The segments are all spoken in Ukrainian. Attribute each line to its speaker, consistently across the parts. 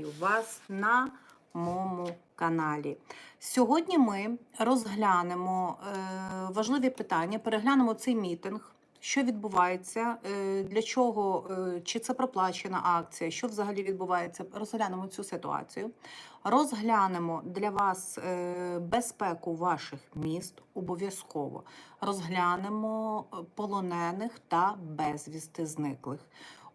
Speaker 1: Вітаю вас на моєму каналі. Сьогодні ми розглянемо е, важливі питання, переглянемо цей мітинг. Що відбувається, е, для чого, е, чи це проплачена акція, що взагалі відбувається? Розглянемо цю ситуацію. Розглянемо для вас безпеку ваших міст обов'язково. Розглянемо полонених та безвісти зниклих.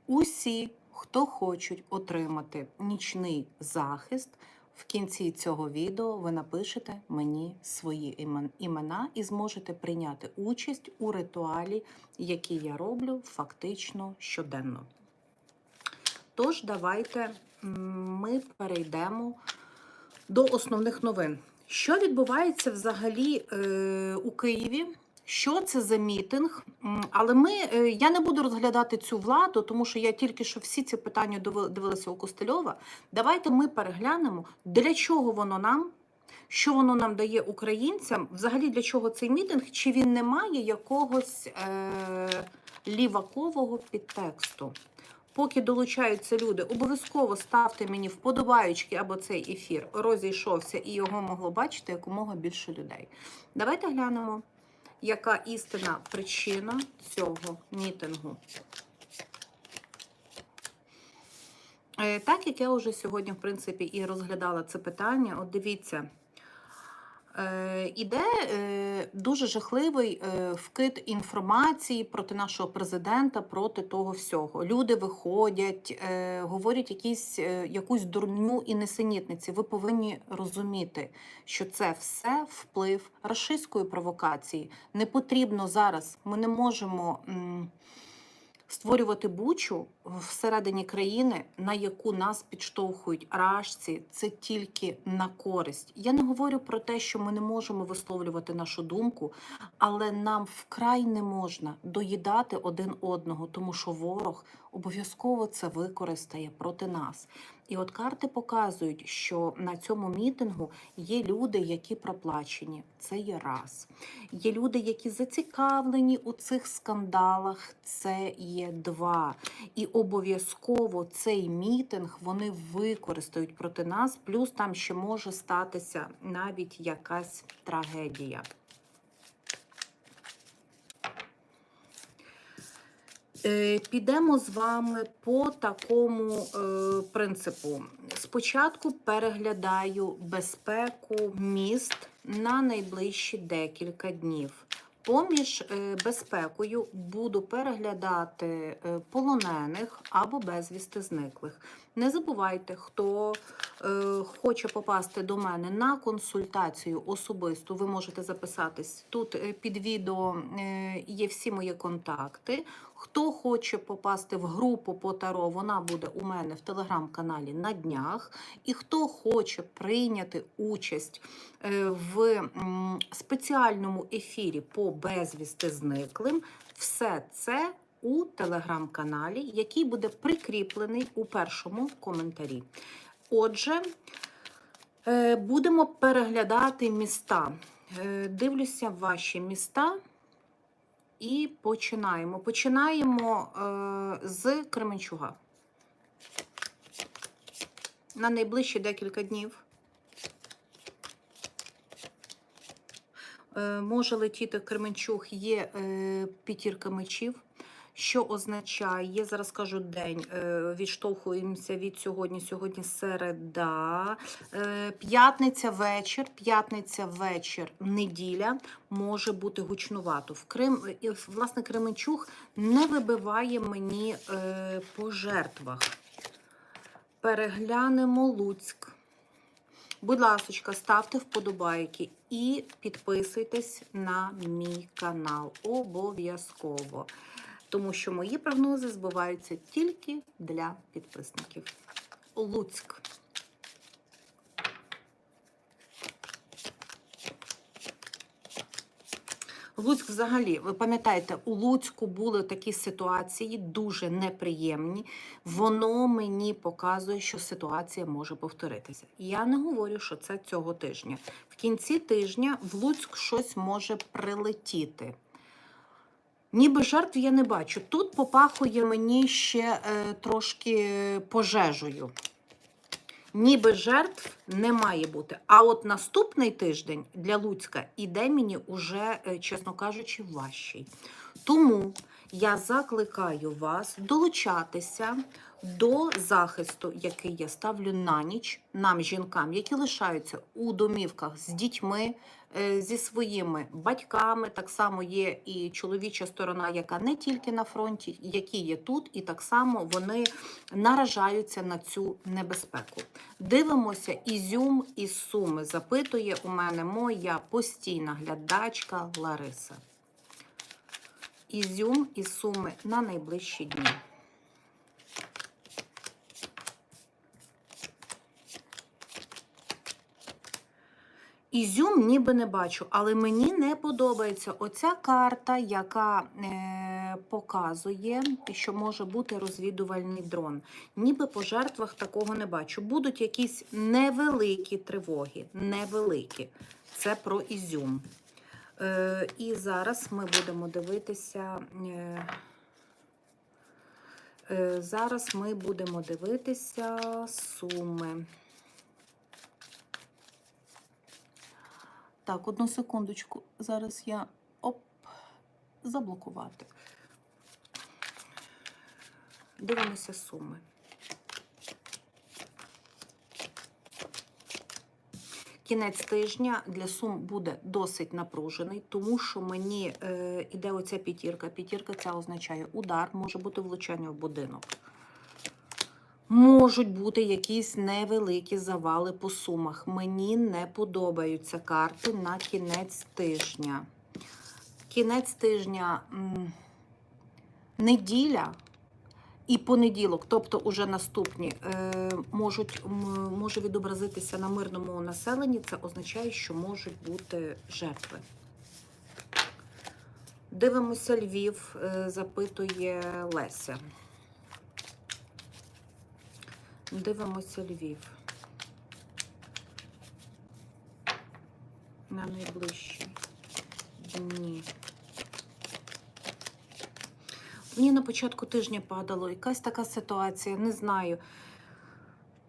Speaker 1: Усі, хто хочуть отримати нічний захист, в кінці цього відео ви напишете мені свої імена і зможете прийняти участь у ритуалі, який я роблю фактично щоденно. Тож, давайте ми перейдемо до основних новин. Що відбувається взагалі е, у Києві? Що це за мітинг? Але ми, е, я не буду розглядати цю владу, тому що я тільки що всі ці питання диви- дивилася у Костельова. Давайте ми переглянемо, для чого воно нам, що воно нам дає українцям, взагалі для чого цей мітинг, чи він не має якогось е, лівакового підтексту. Поки долучаються люди, обов'язково ставте мені вподобаючки, або цей ефір розійшовся і його могло бачити якомога більше людей. Давайте глянемо, яка істина причина цього мітингу. Е, Так як я вже сьогодні, в принципі, і розглядала це питання, от дивіться. Е, Іде е, дуже жахливий е, вкид інформації проти нашого президента, проти того всього. Люди виходять, говорять якісь, якусь дурню і несенітниці. Ви повинні розуміти, що це все вплив рашистської провокації. Не потрібно зараз. Ми не можемо. Створювати бучу всередині країни, на яку нас підштовхують рашці, це тільки на користь. Я не говорю про те, що ми не можемо висловлювати нашу думку, але нам вкрай не можна доїдати один одного, тому що ворог обов'язково це використає проти нас. І от карти показують, що на цьому мітингу є люди, які проплачені. Це є раз. Є люди, які зацікавлені у цих скандалах. Це є два. І обов'язково цей мітинг вони використають проти нас. Плюс там ще може статися навіть якась трагедія. Підемо з вами по такому е, принципу. Спочатку переглядаю безпеку міст на найближчі декілька днів. Поміж е, безпекою буду переглядати е, полонених або безвісти зниклих. Не забувайте, хто е, хоче попасти до мене на консультацію особисту, ви можете записатись. Тут е, під відео е, є всі мої контакти. Хто хоче попасти в групу по таро, вона буде у мене в телеграм-каналі на днях. І хто хоче прийняти участь е, в спеціальному ефірі по безвісти зниклим, все це у телеграм-каналі, який буде прикріплений у першому коментарі. Отже, е, будемо переглядати міста. Е, Дивлюся ваші міста. І починаємо. Починаємо е, з Кременчуга. На найближчі декілька днів. Е, може летіти Кременчуг, є е, п'ятірка мечів. Що означає, зараз кажу день, е, відштовхуємося від сьогодні. Сьогодні середа, е, п'ятниця вечір, п'ятниця вечір, неділя може бути гучнувато. В Крим, власне, Кременчуг не вибиває мені е, по жертвах. Переглянемо Луцьк. Будь ласочка, ставте вподобайки і підписуйтесь на мій канал. Обов'язково. Тому що мої прогнози збиваються тільки для підписників. Луцьк. Луцьк взагалі, ви пам'ятаєте, у Луцьку були такі ситуації дуже неприємні. Воно мені показує, що ситуація може повторитися. Я не говорю, що це цього тижня. В кінці тижня в Луцьк щось може прилетіти. Ніби жертв я не бачу. Тут попахує мені ще е, трошки пожежею. ніби жертв не має бути. А от наступний тиждень для Луцька іде мені уже, е, чесно кажучи, важчий. Тому я закликаю вас долучатися до захисту, який я ставлю на ніч нам, жінкам, які лишаються у домівках з дітьми, зі своїми батьками. Так само є і чоловіча сторона, яка не тільки на фронті, які є тут, і так само вони наражаються на цю небезпеку. Дивимося, Ізюм із Суми запитує у мене моя постійна глядачка Лариса. Ізюм із Суми на найближчі дні. Ізюм ніби не бачу, але мені не подобається оця карта, яка е, показує, що може бути розвідувальний дрон. Ніби по жертвах такого не бачу. Будуть якісь невеликі тривоги. Невеликі. Це про Ізюм. Е, і зараз ми будемо дивитися. Е, е, зараз ми будемо дивитися суми. Так, одну секундочку. Зараз я оп, заблокувати. Дивимося суми. Кінець тижня для сум буде досить напружений, тому що мені е, іде оця п'ятірка. П'ятірка це означає удар, може бути влучання в будинок. Можуть бути якісь невеликі завали по сумах. Мені не подобаються карти на кінець тижня. Кінець тижня неділя і понеділок, тобто уже наступні, е, можуть, може відобразитися на мирному населенні. Це означає, що можуть бути жертви. Дивимося Львів, е, запитує Леся. Дивимося Львів. На найближчі дні. Мені на початку тижня падало якась така ситуація, не знаю.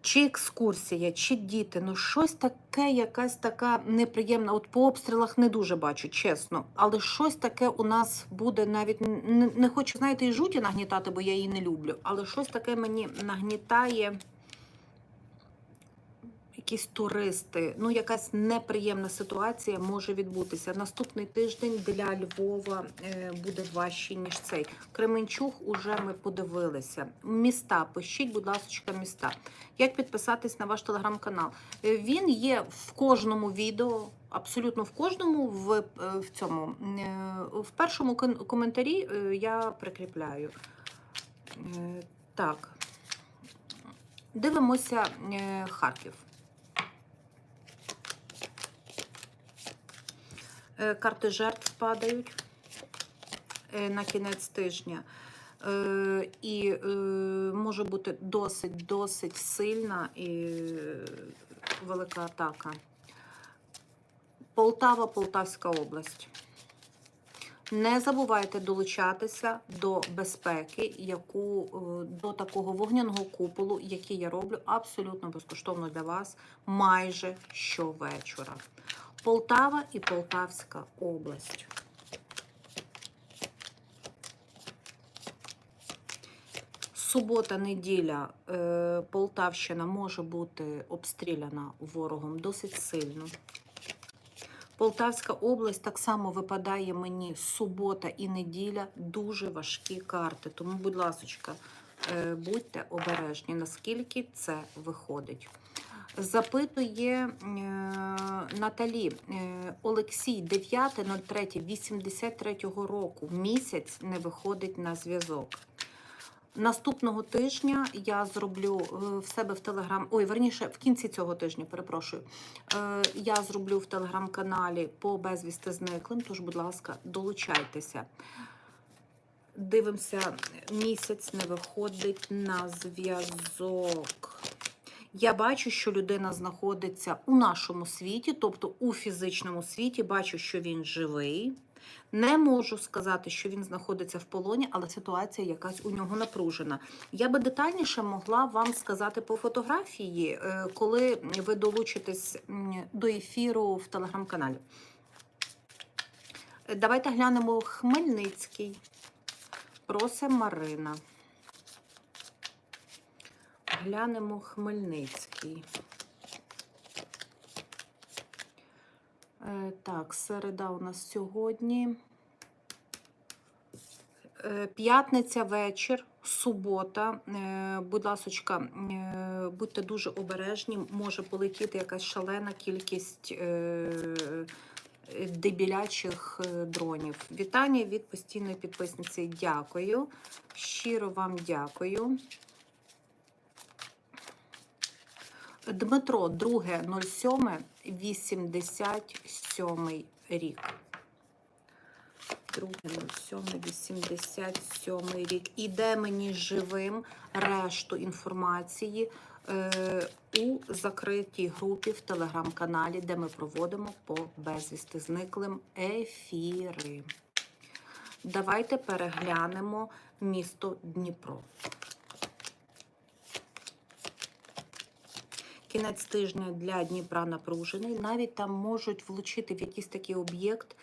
Speaker 1: Чи екскурсія, чи діти, ну щось таке, якась така неприємна. От по обстрілах не дуже бачу, чесно. Але щось таке у нас буде навіть не, не хочу, знаєте, і жуті нагнітати, бо я її не люблю. Але щось таке мені нагнітає якісь туристи, ну якась неприємна ситуація може відбутися. Наступний тиждень для Львова е, буде важчий, ніж цей. Кременчуг уже ми подивилися. Міста, пишіть, будь ласка, міста. Як підписатись на ваш телеграм-канал? Е, Він є в кожному відео. Абсолютно в кожному в, е, в цьому в першому коментарі я прикріпляю. Так, дивимося Харків. Карти жертв падають е, на кінець тижня. Е, І е, може бути досить досить сильна і е, велика атака. Полтава, Полтавська область. Не забувайте долучатися до безпеки, яку е, до такого вогняного куполу, який я роблю абсолютно безкоштовно для вас майже щовечора. Полтава і Полтавська область. Субота, неділя, е, Полтавщина може бути обстріляна ворогом досить сильно. Полтавська область так само випадає мені субота і неділя дуже важкі карти. Тому, будь ласка, будьте обережні, наскільки це виходить. Запитує е, Наталі е, Олексій 9.03.83 року. Місяць не виходить на зв'язок. Наступного тижня я зроблю е, в себе в телеграм. Ой, верніше, в кінці цього тижня, перепрошую. Е, Я зроблю в телеграм-каналі по безвісти зниклим. Тож, будь ласка, долучайтеся. Дивимося, місяць не виходить на зв'язок. Я бачу, що людина знаходиться у нашому світі, тобто у фізичному світі. Бачу, що він живий. Не можу сказати, що він знаходиться в полоні, але ситуація якась у нього напружена. Я би детальніше могла вам сказати по фотографії, е, коли ви долучитесь до ефіру в телеграм-каналі. Давайте глянемо Хмельницький. Просить Марина. Глянемо Хмельницький. Е, Так, середа у нас сьогодні. Е, П'ятниця вечір, субота. Е, Будь ласочка, будьте дуже обережні, може полетіти якась шалена кількість дебілячих дронів. Вітання від постійної підписниці. Дякую. Щиро вам дякую. Дмитро, 2.07, 87 рік. 2.07, 87 рік. Іде мені живим решту інформації е, у закритій групі в телеграм-каналі, де ми проводимо по безвісти зниклим ефіри. Давайте переглянемо місто Дніпро. Кінець тижня для Дніпра напружений. Навіть там можуть влучити в якийсь такий об'єкт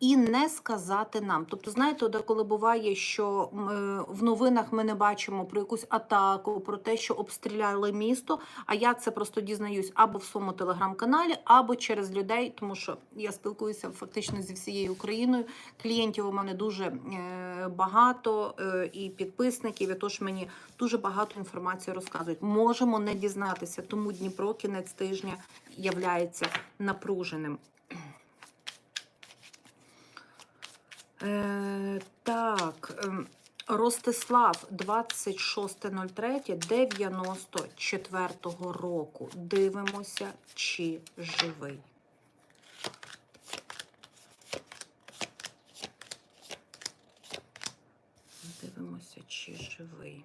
Speaker 1: і не сказати нам. Тобто, знаєте, де коли буває, що м, е, в новинах ми не бачимо про якусь атаку, про те, що обстріляли місто. А я це просто дізнаюсь або в своєму телеграм-каналі, або через людей, тому що я спілкуюся фактично зі всією Україною. Клієнтів у мене дуже е, багато е, і підписників. І тож мені дуже багато інформації розказують. Можемо не дізнатися, тому Дніпро кінець тижня являється напруженим. Е, так, ем, Ростислав 26.03.94 року. Дивимося, чи живий. Дивимося, чи живий.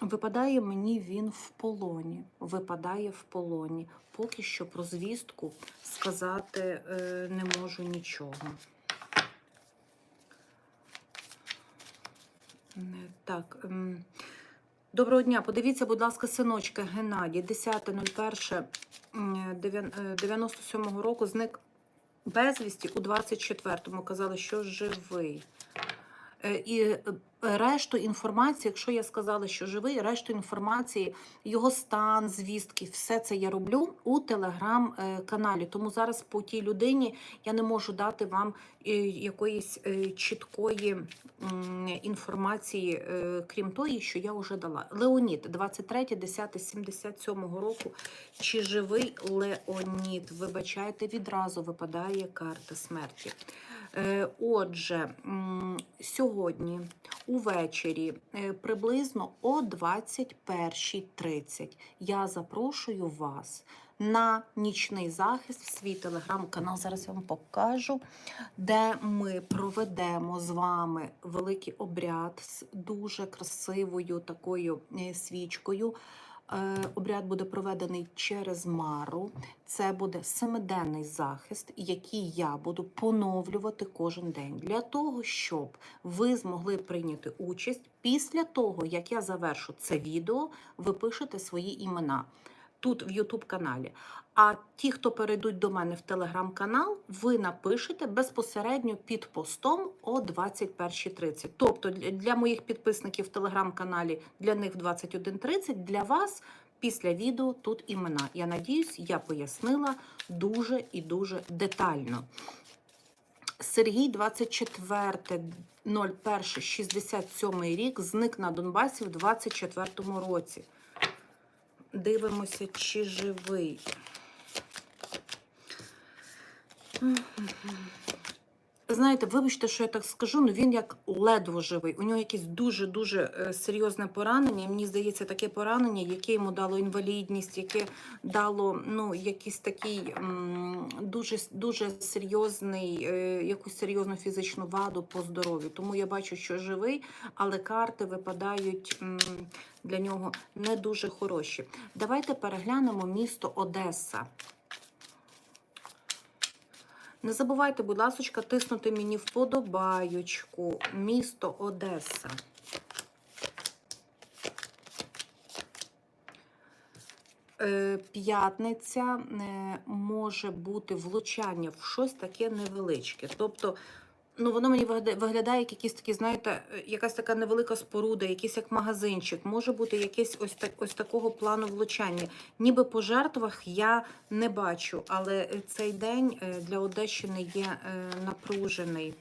Speaker 1: Випадає мені він в полоні. Випадає в полоні. Поки що про звістку сказати е, не можу нічого. Так. ем, Доброго дня. Подивіться, будь ласка, синочка Геннадій, 10.01 м, дев'ян- е, 97-го року зник безвісті у 24-му. Казали, що живий. Е, І е, решту інформації, якщо я сказала, що живий, решту інформації, його стан, звістки, все це я роблю у телеграм-каналі. Тому зараз по тій людині я не можу дати вам е, якоїсь чіткої інформації, крім тої, що я вже дала. Леонід, 23.10.77 року. Чи живий Леонід? Вибачайте, відразу випадає карта смерті. Е, Отже, сьогодні увечері е, приблизно о 21.30 я запрошую вас на нічний захист в свій телеграм-канал. Зараз я вам покажу, де ми проведемо з вами великий обряд з дуже красивою такою е, свічкою. Е, Обряд буде проведений через Мару. Це буде семиденний захист, який я буду поновлювати кожен день для того, щоб ви змогли прийняти участь. Після того, як я завершу це відео, ви пишете свої імена тут в YouTube каналі. А ті, хто перейдуть до мене в телеграм-канал, ви напишете безпосередньо під постом о 21.30. Тобто для моїх підписників в телеграм-каналі для них в 21.30, для вас після відео тут імена. Я надіюсь, я пояснила дуже і дуже детально. Сергій 24.01.67 рік зник на Донбасі в 24-му році. Дивимося, чи живий. Знаєте, вибачте, що я так скажу, але він як ледве живий. У нього якесь дуже-дуже е, серйозне поранення. Мені здається, таке поранення, яке йому дало інвалідність, яке дало ну, якийсь такий дуже, дуже серйозний, е, якусь серйозну фізичну ваду по здоров'ю. Тому я бачу, що живий, але карти випадають для нього не дуже хороші. Давайте переглянемо місто Одеса. Не забувайте, будь ласка, тиснути мені вподобаючку. Місто Одеса. Е, П'ятниця е, може бути влучання в щось таке невеличке. Тобто, ну воно мені виглядає як якісь такі, знаєте, е, якась така невелика споруда, якийсь як магазинчик, може бути якесь ось так, ось такого плану влучання. Ніби по жертвах я не бачу, але е, цей день е, для Одещини є напружений.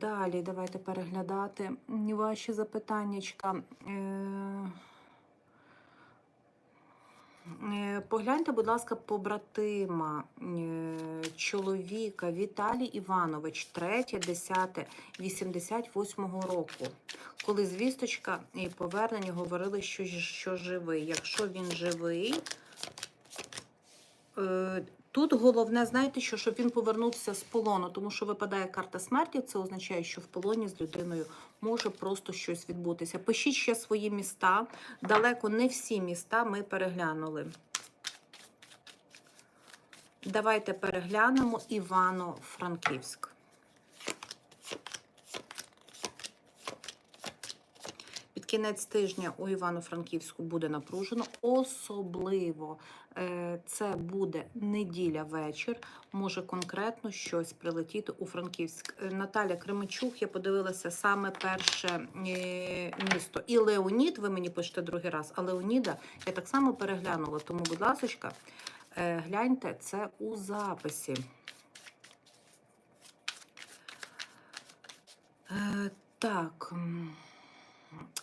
Speaker 1: Далі давайте переглядати ваші запитаннячка. Е, Погляньте, будь ласка, побратима е, чоловіка Віталій Іванович, 3, 10, 88 року. Коли звісточка і повернення говорили, що, що живий. Якщо він живий, е, тут головне, знаєте, що, щоб він повернувся з полону, тому що випадає карта смерті, це означає, що в полоні з людиною може просто щось відбутися. Пишіть ще свої міста. Далеко не всі міста ми переглянули. Давайте переглянемо Івано-Франківськ. Кінець тижня у Івано-Франківську буде напружено. Особливо е, це буде неділя вечір. Може конкретно щось прилетіти у Франківськ. Е, Наталя Кременчук, я подивилася саме перше е, місто. І Леонід, ви мені пишете другий раз, а Леоніда я так само переглянула. Тому, будь ласка, гляньте це у записі. Так.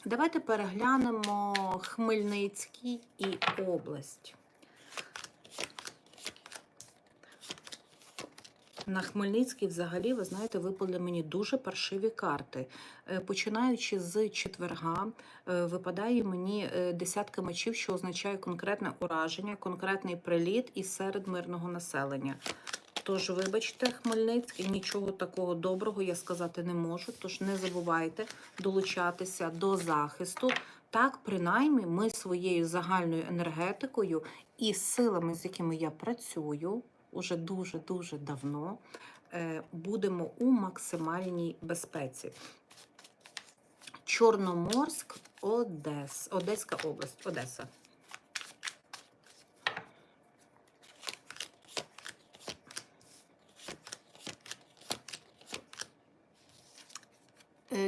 Speaker 1: Давайте переглянемо Хмельницький і область. На Хмельницький, взагалі, ви знаєте, випали мені дуже паршиві карти. Е, Починаючи з четверга, е, випадає мені е, десятка мечів, що означає конкретне ураження, конкретний приліт і серед мирного населення. Тож, вибачте, Хмельницький, нічого такого доброго я сказати не можу. Тож не забувайте долучатися до захисту. Так, принаймні, ми своєю загальною енергетикою і силами, з якими я працюю уже дуже-дуже давно, е, будемо у максимальній безпеці. Чорноморськ, Одес, Одеська область, Одеса.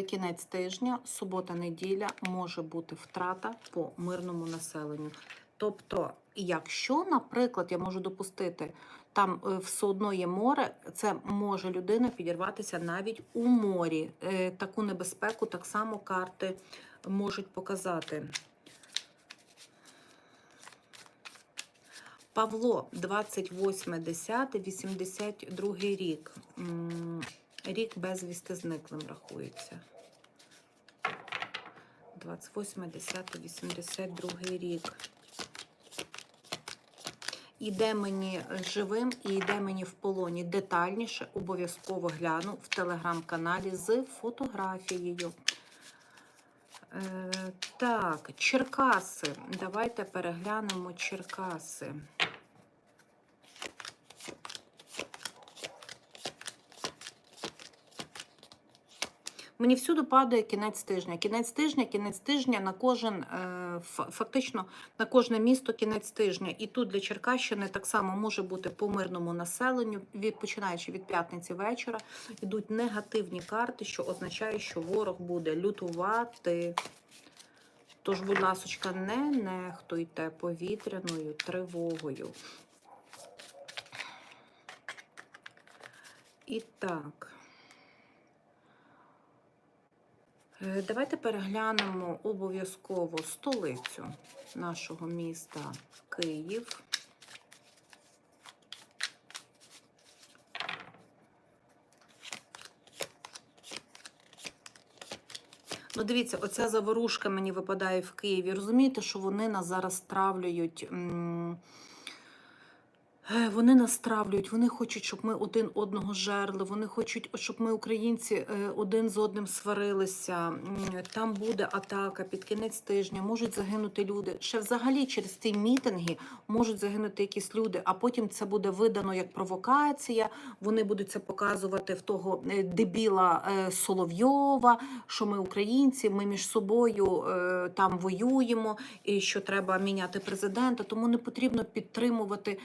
Speaker 1: Кінець тижня, субота-неділя може бути втрата по мирному населенню. Тобто, якщо, наприклад, я можу допустити, там е, все одно є море, це може людина підірватися навіть у морі. Е, Таку небезпеку так само карти можуть показати. Павло, 28.10.82 рік. Рік безвісти зниклим рахується. 28.10.82 рік. Іде мені живим і йде мені в полоні. Детальніше обов'язково гляну в телеграм-каналі з фотографією. Е, так, Черкаси. Давайте переглянемо Черкаси. Мені всюди падає кінець тижня. Кінець тижня, кінець тижня на кожен, е, фактично на кожне місто кінець тижня. І тут для Черкащини так само може бути по мирному населенню, від, починаючи від п'ятниці вечора, йдуть негативні карти, що означає, що ворог буде лютувати. Тож, будь ласочка, не нехтуйте повітряною тривогою. І так. Е, Давайте переглянемо обов'язково столицю нашого міста Київ. Ну, дивіться, оця заворушка мені випадає в Києві. Розумієте, що вони нас зараз травлюють. Е, Вони настравлюють, вони хочуть, щоб ми один одного жерли, вони хочуть, щоб ми, українці, е, один з одним сварилися. Там буде атака під кінець тижня, можуть загинути люди. Ще взагалі через ці мітинги можуть загинути якісь люди, а потім це буде видано як провокація. Вони будуть це показувати в того е, дебіла Соловйова, що ми українці, ми між собою там воюємо, і що треба міняти президента. Тому не потрібно підтримувати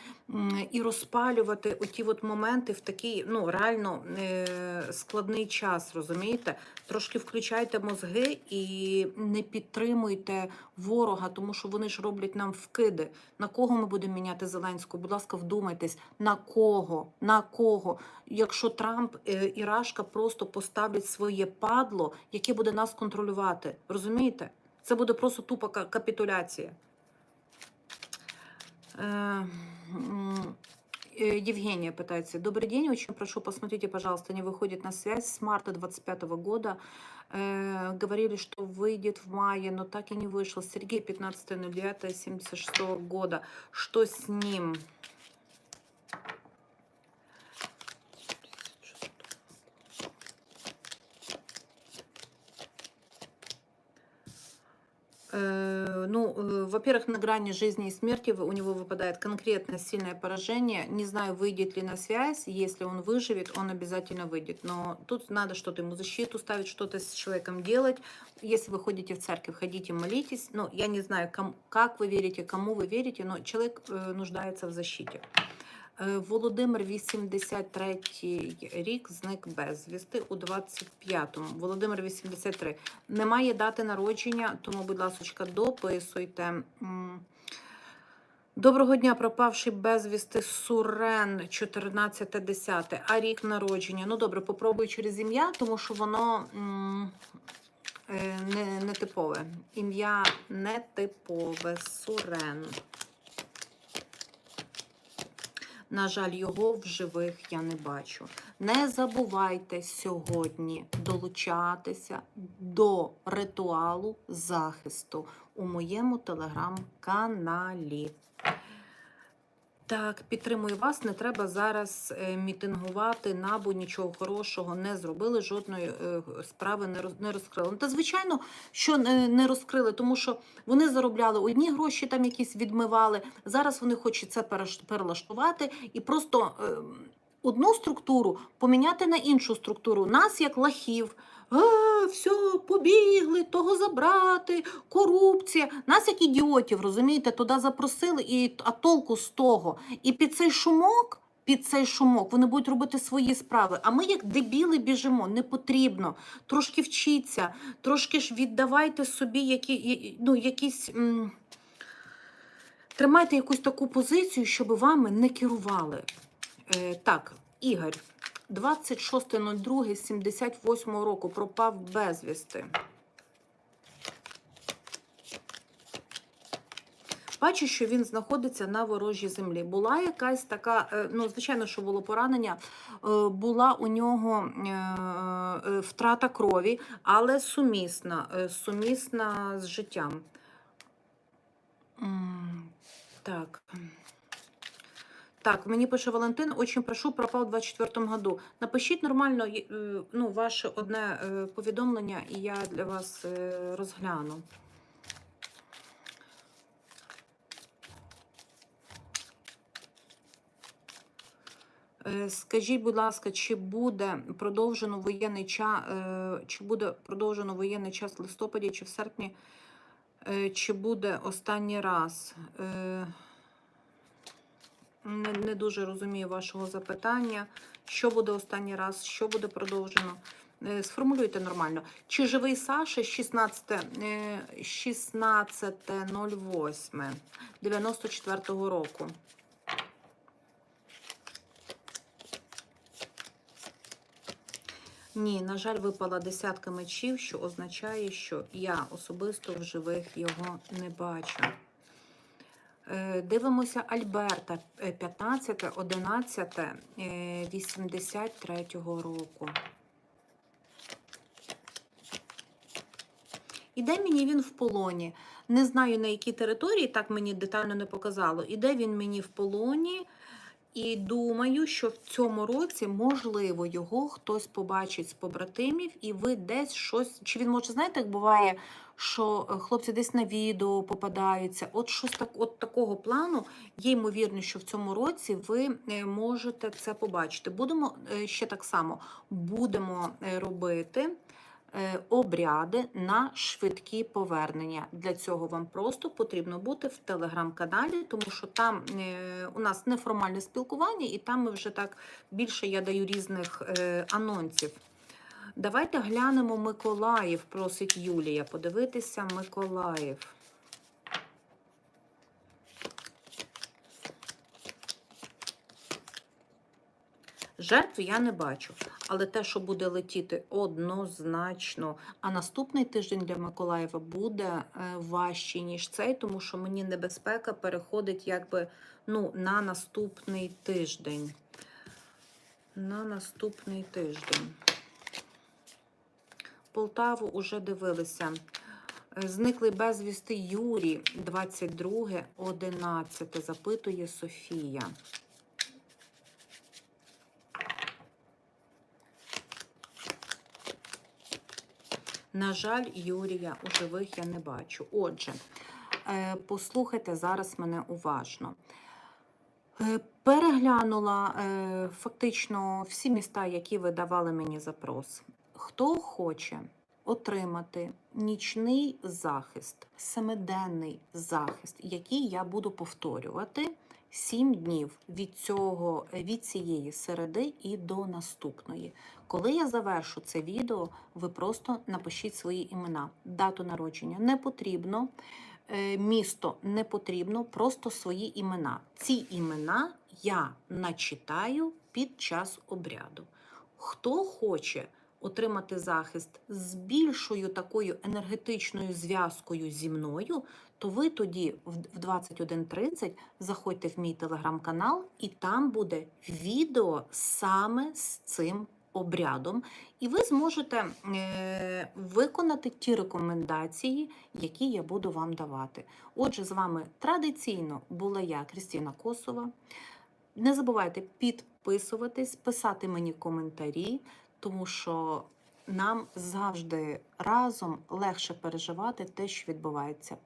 Speaker 1: і розпалювати оті от моменти в такий ну реально е, складний час. Розумієте? Трошки включайте мозги і не підтримуйте ворога, тому що вони ж роблять нам вкиди. На кого ми будемо міняти Зеленського? Будь ласка, вдумайтесь, на кого? На кого? Якщо Трамп е, і Рашка просто поставлять своє падло, яке буде нас контролювати. Розумієте? Це буде просто тупа капітуляція. Э, Евгения пытается. Добрый день, очень прошу, посмотрите, пожалуйста, не выходит на связь с марта 25 года. Э, Говорили, что выйдет в мае, но так и не вышел. Сергей 15.09.76 года. Что с ним? Ну, э, во-первых, на грани жизни и смерти в- у него выпадает конкретно сильное поражение. Не знаю, выйдет ли на связь. Если он выживет, он обязательно выйдет. Но тут надо что-то ему защиту ставить, что-то с человеком делать. Если вы ходите в церковь, ходите, молитесь. Ну, я не знаю, ком- как вы верите, кому вы верите, но человек э, нуждается в защите. Е, Володимир 83 рік зник безвісти у 25-му. Володимир 83. Немає дати народження, тому, будь ласка, дописуйте. Доброго дня, пропавший безвісти Сурен 14.10. А рік народження. Ну добре, попробую через ім'я, тому що воно м, е, не. Ім'я не типове. Сурен. На жаль, його в живих я не бачу. Не забувайте сьогодні долучатися до ритуалу захисту у моєму телеграм-каналі. Так, підтримую вас. Не треба зараз е, мітингувати, набу нічого хорошого не зробили, жодної е, справи не роз- не розкрили. Ну, та звичайно, що не, розкрили, тому що вони заробляли одні гроші, там якісь відмивали. Зараз вони хочуть це перелаштувати і просто е, одну структуру поміняти на іншу структуру. Нас як лахів. А, все, побігли, того забрати, корупція. Нас як ідіотів, розумієте, туди запросили, і, а толку з того. І під цей шумок, під цей шумок вони будуть робити свої справи. А ми, як дебіли, біжимо. Не потрібно. Трошки вчіться, трошки ж віддавайте собі які, ну, якісь. М- Тримайте якусь таку позицію, щоб вами не керували. Е, так, Ігор, 26.02.78 року пропав безвісти. Бачу, що він знаходиться на ворожій землі. Була якась така, е, ну, звичайно, що було поранення, е, була у нього втрата крові, але сумісна, сумісна з життям. Так. Так, мені пише Валентин, очень прошу, пропав у 24 году. Напишіть нормально е, ну, ваше одне е, повідомлення, і я для вас е, розгляну. Скажіть, будь ласка, чи буде продовжено воєнний час, чи буде продовжено воєнний час в листопаді чи в серпні, чи буде останній раз? Е, Не, не дуже розумію вашого запитання. Що буде останній раз, що буде продовжено? Е, Сформулюйте нормально. Чи живий Саша 16, е, 16.08 94-го року? Ні, на жаль, випала десятка мечів, що означає, що я особисто в живих його не бачу. Е, Дивимося Альберта е, 15, 11, е, 83 року. Іде мені він в полоні. Не знаю на якій території, так мені детально не показало. Іде він мені в полоні. І думаю, що в цьому році, можливо, його хтось побачить з побратимів, і ви десь щось. Чи він може, знаєте, як буває, що е, хлопці десь на відео попадаються? От щось так, от такого плану. Є ймовірність, що в цьому році ви е, можете це побачити. Будемо е, ще так само будемо робити обряди на швидкі повернення. Для цього вам просто потрібно бути в телеграм-каналі, тому що там у нас неформальне спілкування, і там ми вже так більше я даю різних анонсів. Давайте глянемо Миколаїв, просить Юлія. Подивитися Миколаїв. Жертв я не бачу, але те, що буде летіти однозначно. А наступний тиждень для Миколаєва буде е, важчий, ніж цей, тому що мені небезпека переходить якби ну, на наступний тиждень. На наступний тиждень. Полтаву уже дивилися. Е, Зниклий безвісти Юрій, 22, 11, запитує Софія. На жаль, Юрія у живих я не бачу. Отже, е, послухайте зараз мене уважно. Е, Переглянула фактично всі міста, які ви давали мені запрос. Хто хоче отримати нічний захист, семиденний захист, який я буду повторювати 7 днів від, цього, від цієї середи і до наступної. Коли я завершу це відео, ви просто напишіть свої імена. Дату народження не потрібно, е, місто не потрібно, просто свої імена. Ці імена я начитаю під час обряду. Хто хоче отримати захист з більшою такою енергетичною зв'язкою зі мною, то ви тоді в в 21.30 заходьте в мій телеграм-канал, і там буде відео саме з цим обрядом, і ви зможете е, виконати ті рекомендації, які я буду вам давати. Отже, з вами традиційно була я, Крістіна Косова. Не забувайте підписуватись, писати мені коментарі, тому що нам завжди разом легше переживати те, що відбувається.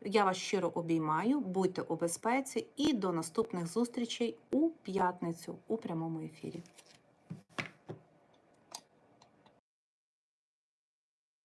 Speaker 1: Я вас щиро обіймаю, будьте у безпеці і до наступних зустрічей у п'ятницю у прямому ефірі.